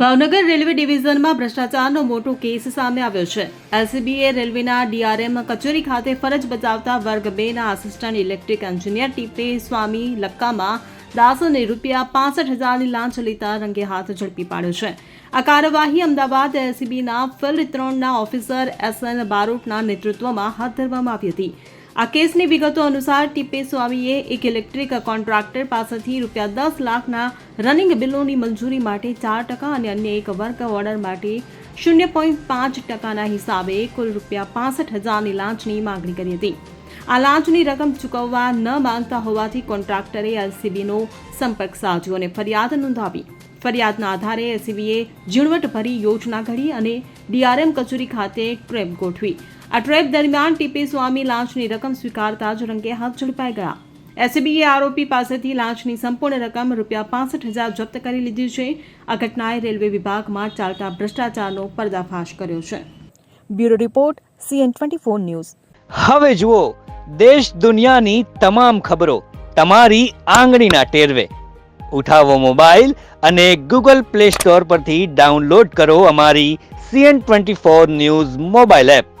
Bhavnagar railway ડિવિઝનમાં ભ્રષ્ટાચારનો મોટો case સામે આવ્યો છે. એલસીબીએ રેલવેના ડીઆરએમ કચેરી ખાતે ફરજ બજાવતા વર્ગ બે ના આસિસ્ટન્ટ ઇલેક્ટ્રિક એન્જિનિયર ટીપે સ્વામી લક્કામાં દાસને રૂપિયા પાસઠ હજારની લાંચ લેતા રંગે હાથ ઝડપી પાડ્યો છે. આ કાર્યવાહી અમદાવાદ એલસીબીના ફિલ્ડ ત્રણના ઓફિસર એસ એન બારોટના નેતૃત્વમાં હાથ ધરવામાં આવી હતી. આ કેસની વિગતો અનુસાર ટીપે સ્વામીએ એક ઇલેક્ટ્રિક કોન્ટ્રાક્ટર પાસેથી રૂપિયા દસ લાખના રનિંગ બિલોની મંજૂરી માટે ચાર ટકા અને અન્ય એક વર્ક ઓર્ડર માટે શૂન્ય પોઈન્ટ પાંચ ટકાના હિસાબે કુલ રૂપિયા પાસઠ હજારની લાંચની માંગણી કરી હતી. આ લાંચની રકમ ચૂકવવા ન માંગતા હોવાથી કોન્ટ્રાક્ટરે એલસીબીનો સંપર્ક સાધ્યો અને ફરિયાદ નોંધાવી. ફરિયાદના આધારે એલસીબીએ ઝીણવટભરી યોજના ઘડી અને ડીઆરએમ કચેરી ખાતે ટ્રેપ ગોઠવી. આ ટ્રેપ દરમિયાન ટીપી સ્વામી લાંચની રકમ સ્વીકારતા જ રંગે હાથ ઝડપાઈ ગયા. એસીબીએ આરોપી પાસેથી લાંચની સંપૂર્ણ રકમ રૂપિયા પાસઠ હજાર જપ્ત કરી લીધી છે. આ ઘટનાએ રેલવે વિભાગમાં ચાલતા ભ્રષ્ટાચારનો પર્દાફાશ કર્યો છે. Bureau report CN twenty four news. હવે જુઓ, દેશ દુનિયાની તમામ ખબરો તમારી આંગળીના ટેરવે. ઉઠાવો મોબાઈલ અને ગૂગલ પ્લે સ્ટોર પરથી ડાઉનલોડ કરો અમારી CN twenty four news mobile app.